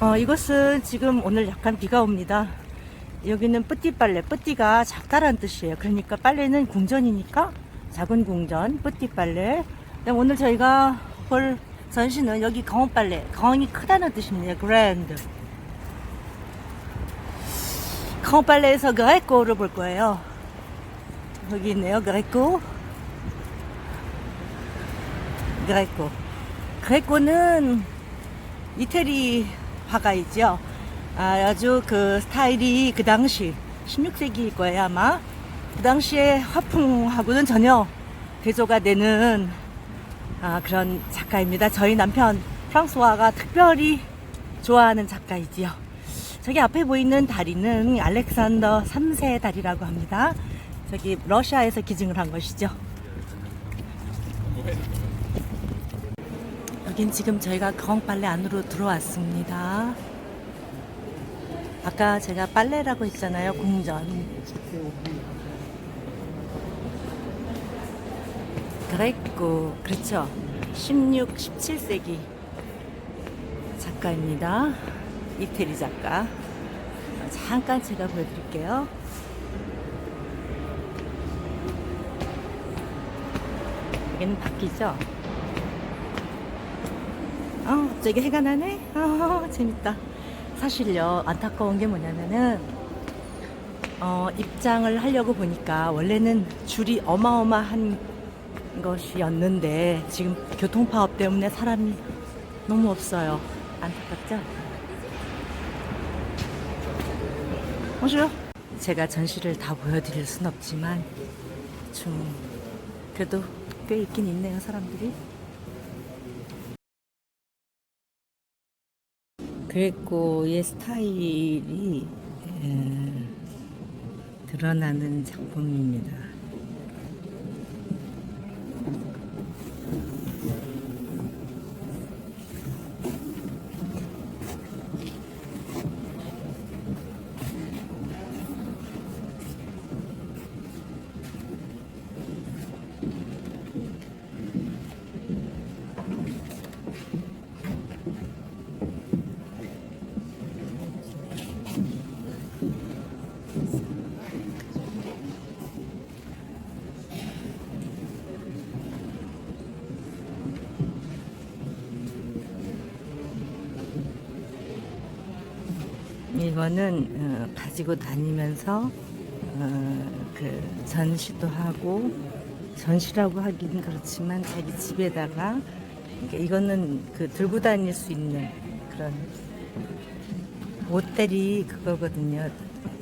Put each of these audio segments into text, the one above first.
어, 이것은 지금 오늘 약간 비가 옵니다. 여기는 뿌띠 빨래. 뿌띠가 작다란 뜻이에요. 그러니까 빨래는 궁전이니까 작은 궁전, 뿌띠 빨래. 그다음 오늘 저희가 볼 전시는 여기 강원 빨래. 강이 크다는 뜻입니다. 그랜드. 강원 빨래에서 그레코를 볼 거예요. 여기 있네요. 그레코. 그레코. 그레코는 이태리 화가이죠. 아, 아주 그 스타일이 그 당시 16세기일 거예요 아마. 그 당시에 화풍하고는 전혀 대조가 되는 아, 그런 작가입니다. 저희 남편 프랑스화가 특별히 좋아하는 작가이지요. 저기 앞에 보이는 다리는 알렉산더 3세 다리라고 합니다. 저기 러시아에서 기증을 한 것이죠. 여긴 지금 저희가 강빨래 안으로 들어왔습니다. 아까 제가 빨래라고 했잖아요, 궁전. 그랬고, 그렇죠. 16, 17세기 작가입니다. 이태리 작가. 잠깐 제가 보여드릴게요. 여기는 바뀌죠? 아, 갑자기 해가 나네? 아, 재밌다. 사실요, 안타까운 게 뭐냐면은, 어, 입장을 하려고 보니까 원래는 줄이 어마어마한 것이었는데, 지금 교통파업 때문에 사람이 너무 없어요. 안타깝죠? bonjour. 제가 전시를 다 보여드릴 순 없지만, 좀, 그래도 꽤 있긴 있네요, 사람들이. 그레코의 스타일이 에, 드러나는 작품입니다. 이거는 어, 가지고 다니면서 어, 그 전시도 하고 전시라고 하기는 그렇지만 자기 집에다가 그러니까 이거는 그 들고 다닐 수 있는 그런 옷들이 그거거든요.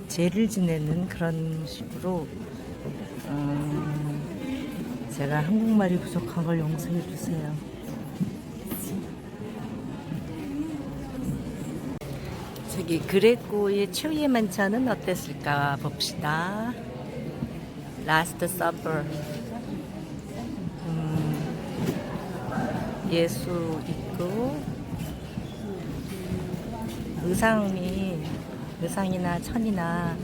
죄를 지내는 그런 식으로 어, 제가 한국말이 부족한 걸 용서해 주세요. 저기 그레코의 최후의 만찬은 어땠을까 봅시다. 라스트 서버. 음, 예수 있고 의상이 의상이나 천이나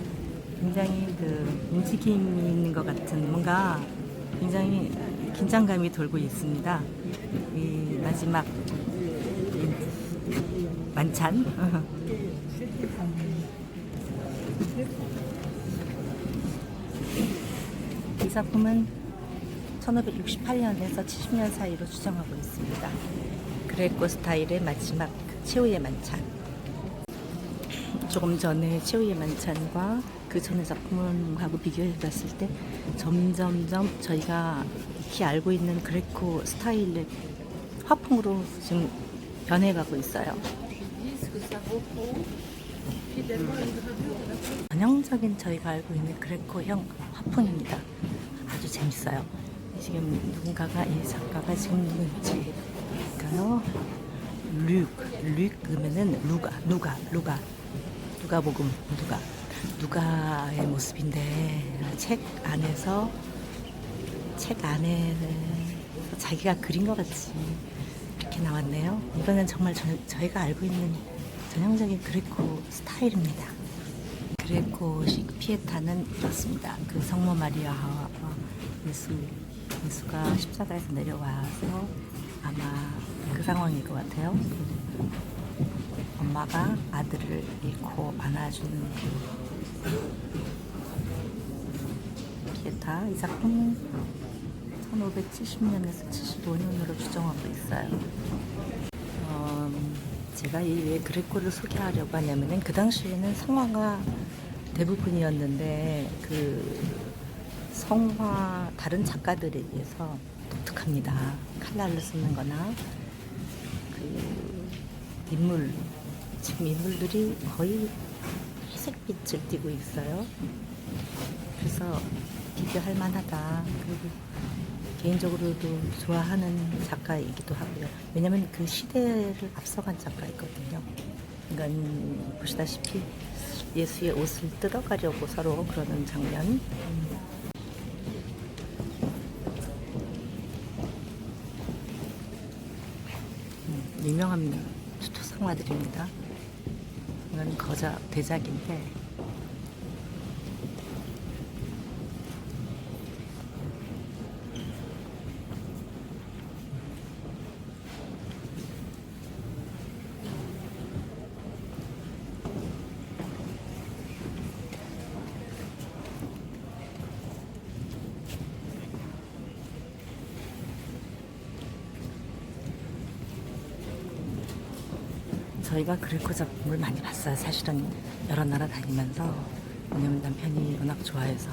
굉장히 그 움직임이 있는 것 같은 뭔가 굉장히 긴장감이 돌고 있습니다. 이 마지막 이 만찬. 작품은 1568년에서 70년 사이로 추정하고 있습니다. 그레코 스타일의 마지막 최후의 만찬. 조금 전에 최후의 만찬과 그 전의 작품하고 비교해 봤을 때 점점점 저희가 익히 알고 있는 그레코 스타일의 화풍으로 지금 변해가고 있어요. 전형적인 저희가 알고 있는 그레코형 화풍입니다. 아주 재밌어요. 지금 누군가가 이 작가가 지금 볼까요? 룩, 룩 그러면은 누가, 누가, 누가, 누가 복음, 누가, 누가의 모습인데 책 안에서 책 안에 자기가 그린 것 같이 이렇게 나왔네요. 이거는 정말 저, 저희가 알고 있는 전형적인 그레코 스타일입니다. 그레코식 피에타는 이렇습니다. 그 성모 마리아와 예수, 예수가 십자가에서 내려와서 아마 그 상황일 것 같아요. 엄마가 아들을 잃고 안아주는 기타 이 작품은 1570년에서 75년으로 추정하고 있어요. 음, 제가 이왜 그레코를 소개하려고 하냐면은 그 당시에는 성화가 대부분이었는데 그 성화 다른 작가들에 비해서 독특합니다. 칼날을 쓰는 거나 그 인물 지금 인물들이 거의 회색빛을 띠고 있어요. 그래서 비교할 만하다. 그리고 개인적으로도 좋아하는 작가이기도 하고요. 왜냐면 그 시대를 앞서간 작가이거든요. 그러니까 보시다시피 예수의 옷을 뜯어가려고 서로 그러는 장면. 유명한 수초상화들입니다. 이건 거자 대작인데 저희가 그레코 작품을 많이 봤어요. 사실은 여러 나라 다니면서 왜냐면 남편이 워낙 좋아해서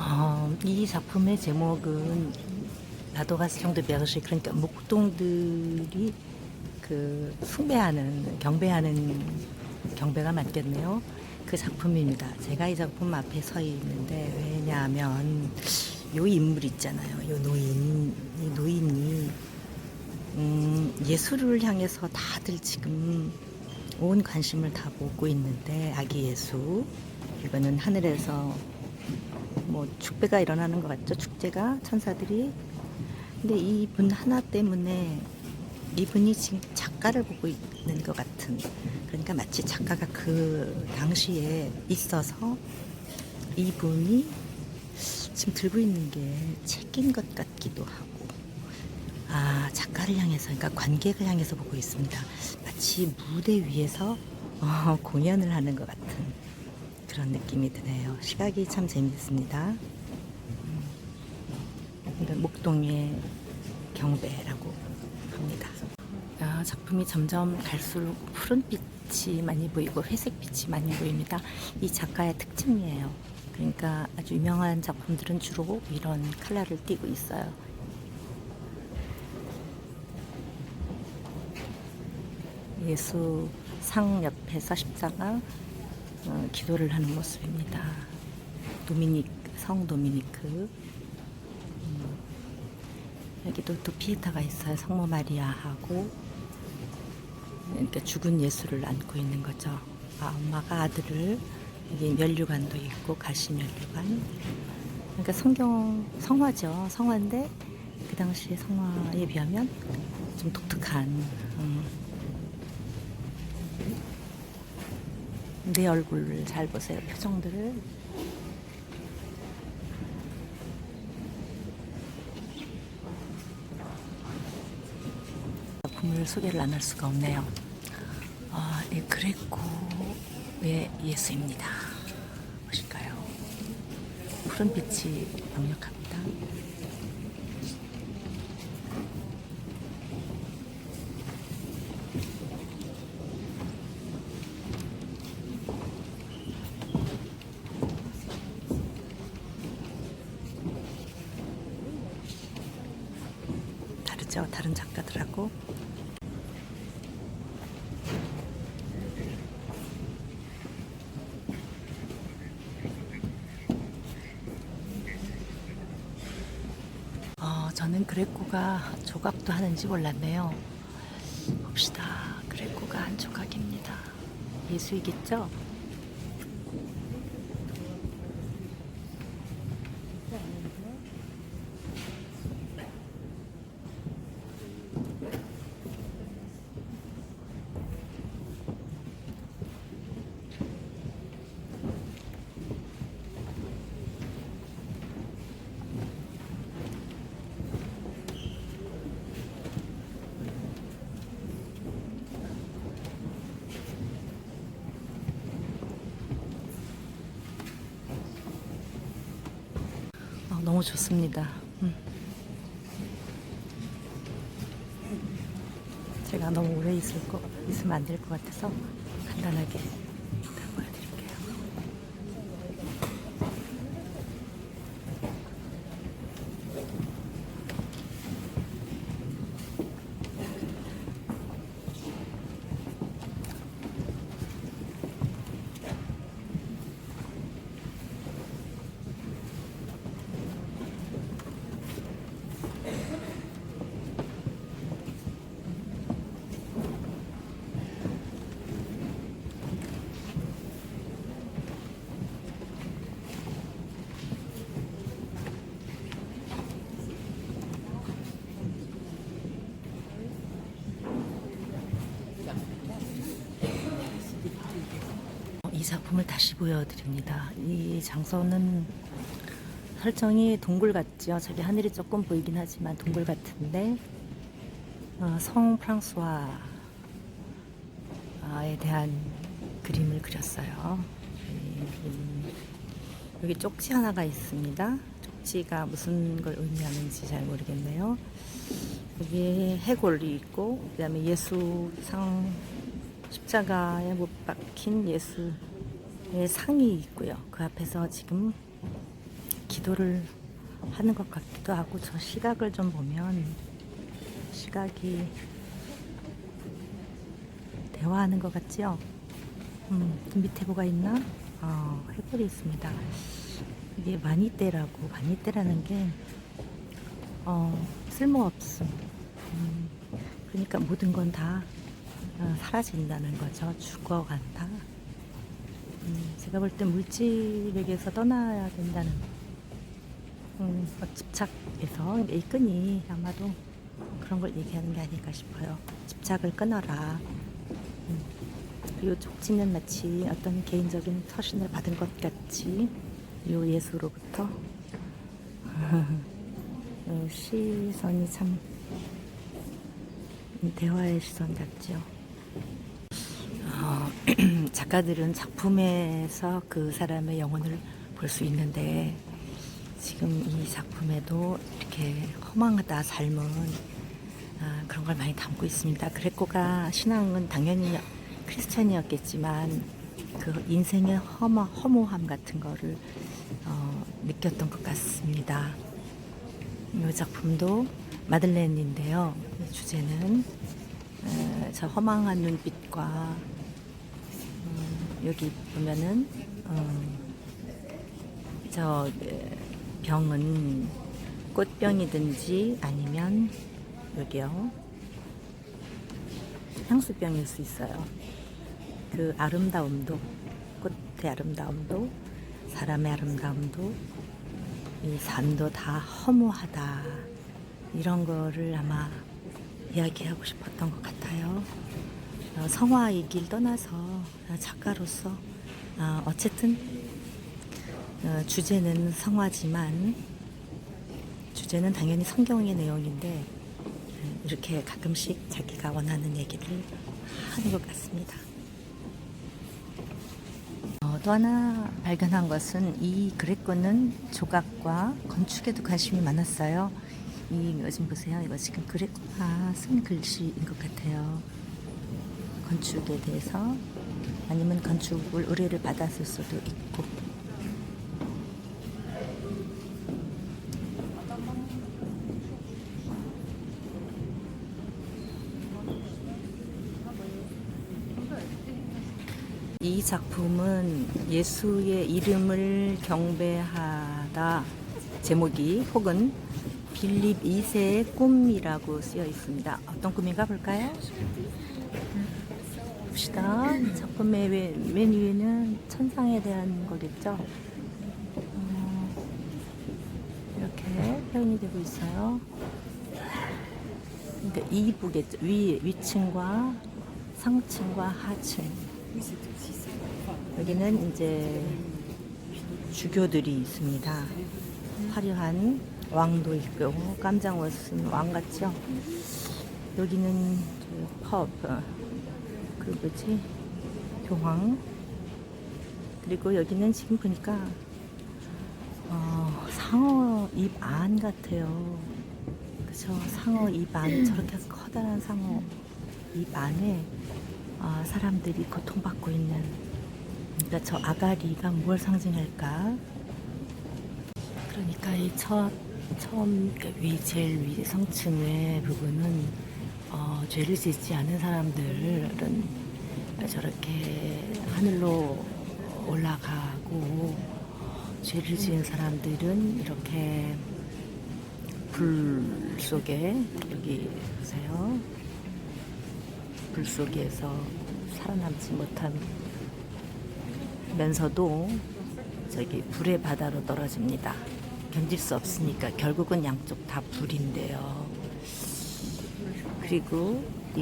어, 이 작품의 제목은 라도가스 형드 베르시 그러니까 목동들이 그 숭배하는 경배하는 경배가 맞겠네요. 그 작품입니다. 제가 이 작품 앞에 서 있는데 왜냐하면 요 인물 있잖아요. 요 노인 이 노인이 음, 예수를 향해서 다들 지금 온 관심을 다 모으고 있는데 아기 예수 이거는 하늘에서 뭐 축배가 일어나는 것 같죠? 축제가 천사들이. 근데 이분 하나 때문에 이분이 지금 작가를 보고 있는 것 같은 그러니까 마치 작가가 그 당시에 있어서 이분이 지금 들고 있는 게 책인 것 같기도 하고. 아 작가를 향해서 그러니까 관객을 향해서 보고 있습니다. 마치 무대 위에서 어, 공연을 하는 것 같은 그런 느낌이 드네요. 시각이 참 재밌습니다. 목동의 경배라고 합니다. 아, 작품이 점점 갈수록 푸른 빛이 많이 보이고 회색 빛이 많이 보입니다. 이 작가의 특징이에요. 그러니까 아주 유명한 작품들은 주로 이런 컬러를 띠고 있어요. 예수 상 옆에서 십자가 어, 기도를 하는 모습입니다. 도미닉 성 도미니크 음, 여기도 또 피에타가 있어요. 성모 마리아하고 이렇게 죽은 예수를 안고 있는 거죠. 아, 엄마가 아들을 여기 면류관도 있고 가시 면류관. 그러니까 성경 성화죠. 성화인데 그 당시의 성화에 비하면 좀 독특한. 음, 내 얼굴을 잘 보세요. 표정들을. 작품을 소개를 안 할 수가 없네요. 아, 이 그레코의 예수입니다. 보실까요? 푸른 빛이 강력합니다. 다르죠? 다른 작가들하고. 어, 저는 그레코가 조각도 하는지 몰랐네요. 봅시다. 그레코가 한 조각입니다. 예수이겠죠? 어, 너무 좋습니다. 음. 제가 너무 오래 있을 거 있으면 안 될 것 같아서 간단하게 다 보여드릴게요. 이 작품을 다시 보여드립니다. 이 장소는 설정이 동굴 같죠. 저기 하늘이 조금 보이긴 하지만 동굴 같은데 어, 성 프랑스와에 대한 그림을 그렸어요. 이 그림. 여기 쪽지 하나가 있습니다. 쪽지가 무슨 걸 의미하는지 잘 모르겠네요. 여기 해골이 있고 그다음에 예수상 십자가에 못 박힌 예수의 상이 있고요. 그 앞에서 지금 기도를 하는 것 같기도 하고 저 시각을 좀 보면 시각이 대화하는 것 같지요? 음, 그 밑에 뭐가 있나? 어, 해골이 있습니다. 이게 마니떼라고 마니떼라는 게 어, 쓸모없음. 음, 그러니까 모든 건다 어, 사라진다는 거죠. 죽어간다. 음, 제가 볼때 물질에게서 떠나야 된다는 음, 어, 집착에서 이 끈이 아마도 그런 걸 얘기하는 게 아닐까 싶어요. 집착을 끊어라. 음, 그리고 쪽지는 마치 어떤 개인적인 서신을 받은 것 같이 요 예수로부터 어, 시선이 참 대화의 시선. 어, 작가들은 작품에서 그 사람의 영혼을 볼 수 있는데 지금 이 작품에도 이렇게 허망하다 삶은 아, 그런 걸 많이 담고 있습니다. 그레코가 신앙은 당연히 크리스찬이었겠지만 그 인생의 허무, 허무함 같은 거를 어, 느꼈던 것 같습니다. 이 작품도 마들렌인데요. 이 주제는 에, 저 허망한 눈빛과 음, 여기 보면은 음, 저 에, 병은 꽃병이든지 아니면 여기요 향수병일 수 있어요. 그 아름다움도 꽃의 아름다움도 사람의 아름다움도 이 삶도 다 허무하다 이런 거를 아마 이야기하고 싶었던 것 같아요. 어, 성화이길 떠나서 어, 작가로서 어, 어쨌든 어, 주제는 성화지만 주제는 당연히 성경의 내용인데 어, 이렇게 가끔씩 자기가 원하는 얘기를 하는 것 같습니다. 어, 또 하나 발견한 것은 이 그레코는 조각과 건축에도 관심이 많았어요. 이거 좀 보세요. 이거 지금 그레코가 쓴 글씨인 것 같아요. 건축에 대해서 아니면 건축을 의뢰를 받았을 수도 있고. 이 작품은 예수의 이름을 경배하다 제목이 혹은 빌립 2세의 꿈이라고 쓰여 있습니다. 어떤 꿈인가 볼까요? 봅시다. 작품의 맨, 맨 위에는 천상에 대한 거겠죠. 어, 이렇게 표현이 되고 있어요. 그러니까 이부겠죠. 위, 위층과 상층과 하층. 여기는 이제 주교들이 있습니다. 화려한 왕도 있고 깜장 옷은 왕 같죠. 여기는 저 펍, 어, 그 뭐지 교황. 그리고 여기는 지금 보니까 어, 상어 입 안 같아요. 그쵸 상어 입 안 저렇게 커다란 상어 입 안에 아, 사람들이 고통받고 있는 그러니까 저 아가리가 뭘 상징할까? 그러니까 이 첫, 처음 그러니까 위 제일 위 성층의 부분은 어, 죄를 짓지 않은 사람들은 저렇게 하늘로 올라가고 죄를 지은 사람들은 이렇게 불 속에 여기 보세요. 불 속에서 살아남지 못하면서도 저기 불의 바다로 떨어집니다. 견딜 수 없으니까 결국은 양쪽 다 불인데요. 그리고 이,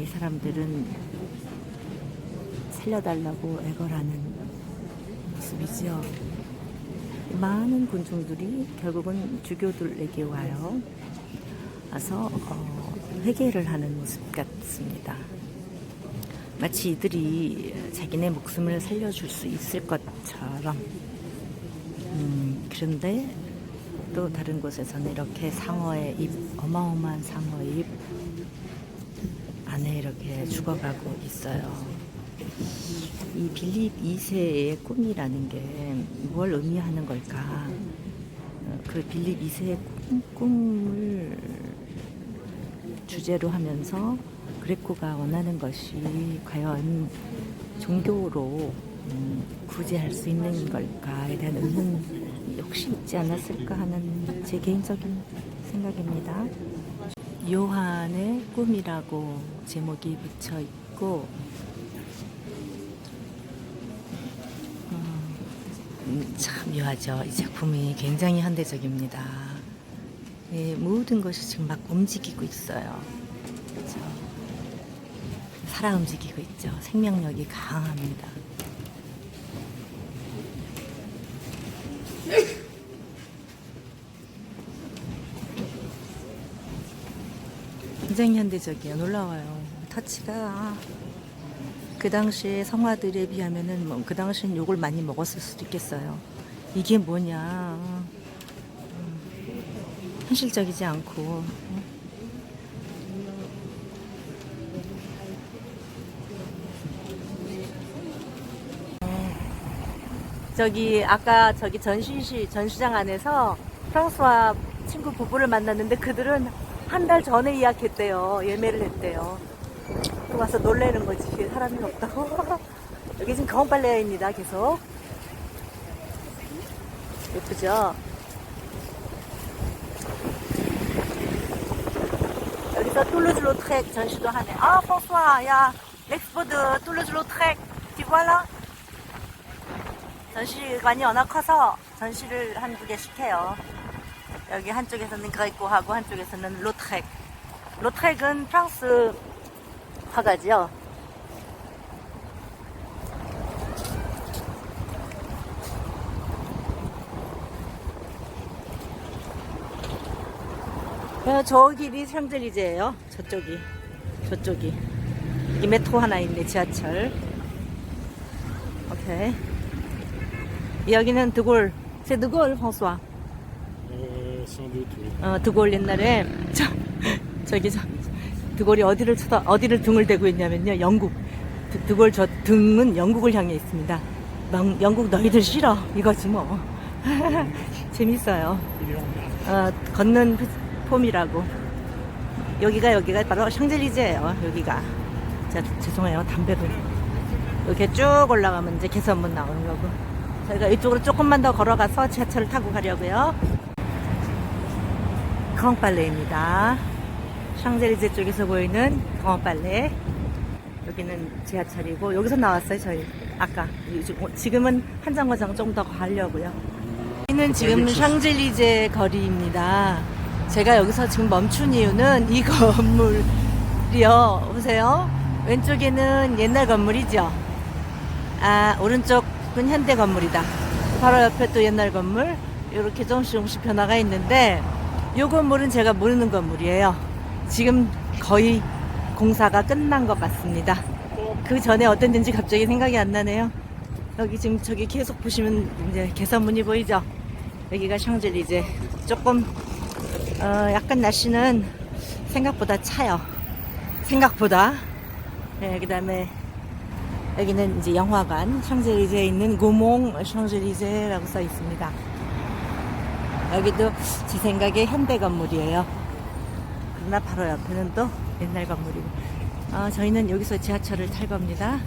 이 사람들은 살려달라고 애걸하는 모습이죠. 많은 군중들이 결국은 주교들에게 와요. 와서 어, 회개를 하는 모습 같습니다. 마치 이들이 자기네 목숨을 살려줄 수 있을 것처럼 음, 그런데 또 다른 곳에서는 이렇게 상어의 입, 어마어마한 상어의 입 안에 이렇게 죽어가고 있어요. 이 빌립 2세의 꿈이라는 게 뭘 의미하는 걸까? 어, 그 빌립 2세의 꿈, 꿈을 주제로 하면서 그레코가 원하는 것이 과연 종교로 음, 구제할 수 있는 걸까에 대한 의문 역시 있지 않았을까 하는 제 개인적인 생각입니다. 요한의 꿈이라고 제목이 붙여 있고 음, 참 묘하죠. 이 작품이 굉장히 현대적입니다. 예, 모든 것이 지금 막 움직이고 있어요. 그렇죠? 살아 움직이고 있죠. 생명력이 강합니다. 굉장히 현대적이에요. 놀라워요. 터치가 그 당시에 성화들에 비하면은 뭐 그 당시엔 욕을 많이 먹었을 수도 있겠어요. 이게 뭐냐. 음, 현실적이지 않고. 저기 아까 저기 전시시 전시장 안에서 프랑스와 친구 부부를 만났는데 그들은 한 달 전에 예약했대요. 예매를 했대요. 그 와서 놀래는 거지. 사람이 없다고. 여기 지금 강원빨래입니다. 계속. 예쁘죠? 여기서 툴루즈 로트렉 전시도 하네. 아, 프랑스와, 야, 렉스포드 툴루즈 로트렉. 디voil라? 전시관이 워낙 커서 전시를 한 두 개씩 해요. 여기 한쪽에서는 그레코하고 한쪽에서는 로트렉. 로트렉은 프랑스 화가지요. 어, 저 길이 샹젤리제예요. 저쪽이. 저쪽이. 이 메트로 하나 있네, 지하철. 오케이. 여기는 드골. 제 드골, 황수아. 어, 드골 옛날에 저, 저기 저 드골이 어디를 쳐다 어디를 등을 대고 있냐면요 영국. 드, 드골 저 등은 영국을 향해 있습니다. 영, 영국 너희들 싫어. 이거지 뭐. 재밌어요. 어, 걷는 폼이라고. 여기가 여기가 바로 샹젤리제예요 여기가. 자 죄송해요 담배도. 이렇게 쭉 올라가면 이제 개선문 나오는 거고. 저희가 이쪽으로 조금만 더 걸어가서 지하철을 타고 가려고요. 강빨레입니다. 샹젤리제 쪽에서 보이는 강빨레. 여기는 지하철이고 여기서 나왔어요 저희 아까 어, 지금은 한정거장 좀 더 가려고요. 여기는 지금 샹젤리제 거리입니다. 제가 여기서 지금 멈춘 이유는 이 건물이요. 보세요. 왼쪽에는 옛날 건물이죠. 아, 오른쪽은 현대 건물이다. 바로 옆에 또 옛날 건물. 이렇게 조금씩 조금씩 변화가 있는데, 이 건물은 제가 모르는 건물이에요. 지금 거의 공사가 끝난 것 같습니다. 그 전에 데인지 갑자기 생각이 안 나네요. 여기 지금 저기 계속 보시면 이제 개선문이 보이죠? 여기가 샹젤리제. 조금, 어, 약간 날씨는 생각보다 차요. 생각보다. 네, 그 다음에 여기는 이제 영화관 샹젤리제에 있는 고몽 샹젤리제라고 써 있습니다. 여기도 제 생각에 현대 건물이에요. 그러나 바로 옆에는 또 옛날 건물이고. 어, 저희는 여기서 지하철을 탈 겁니다.